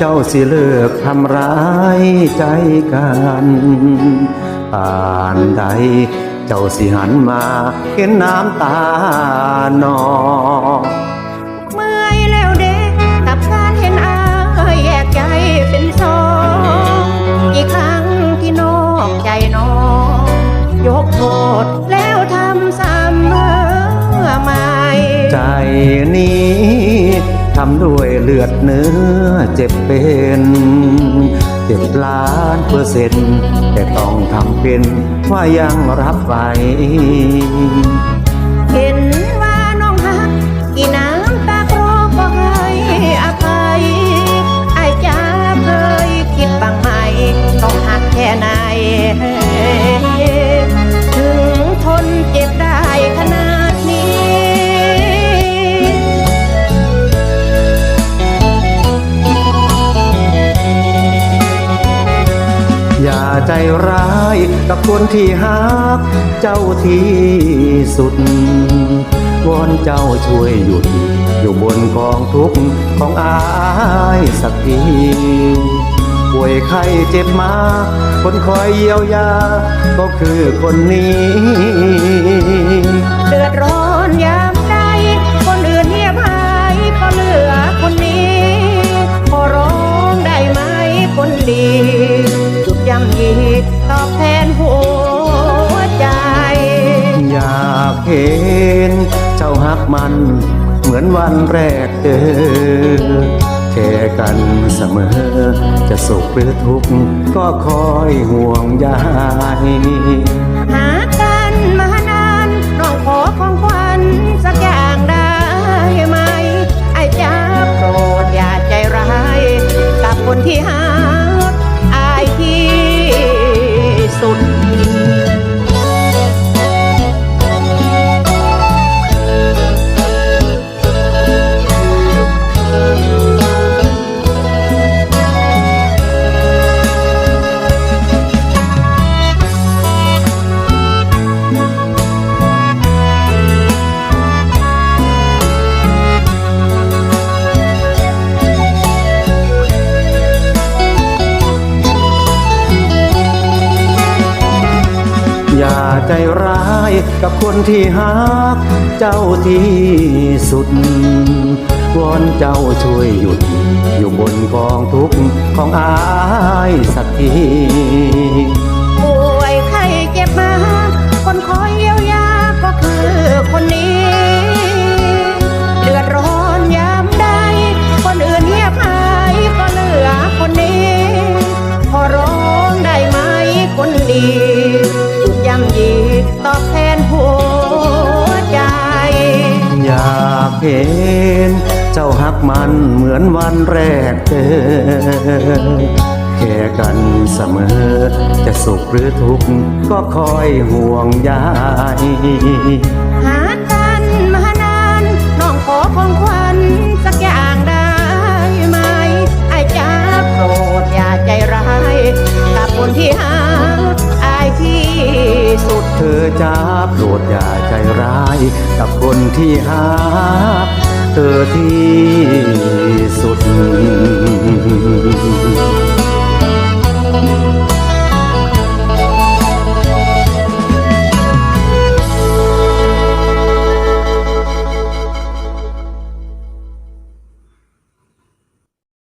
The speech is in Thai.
านใดเจ้าสิเลิกทำร้ายใจกันป่านใด เจ้าสิหันมาเห็นน้ำตานองเมื่อยแล้วเด็กกับการเห็นอายแยกใจเป็นสองกี่ครั้งที่นอกใจน้อง ยกโทษแล้วทำซ้ำเมื่อใหม่ใจนี้ ทำด้วยเลือดเนื้อเจ็บเป็นเจ็บล้านเปอร์เซ็นต์แต่ต้องทำเป็นว่ายังรับไหว ใจร้ายกับคนที่หักเจ้าที่สุด วอนเจ้าช่วยหยุด อยู่บนกองทุกข์ของอายสักทีป่วยไข้เจ็บมา คนคอยเยียวยา ก็คือคนนี้ เดือดร้อนยามใดคนอื่นเงียบหายก็เหลือคนนี้ ขอร้องได้ไหมคนดี จุดย่ำยีตอบแทนหัวใจ อยากเห็น เจ้าหักมัน เหมือนวันแรกเจอแค่กันเสมอ จะสุขหรือทุกข์ก็คอยห่วงใย ใจร้ายกับคนที่หักเจ้าที่สุด วอนเจ้าช่วยหยุด อยู่บนกองทุกข์ของอายสักที เห็น เจ้าหักมันเหมือนวันแรกเจอแค่กันเสมอ จะสุขหรือทุกข์ก็คอยห่วงใย เธอจ้าโปรดอย่าใจร้าย กับคนที่หา เธอที่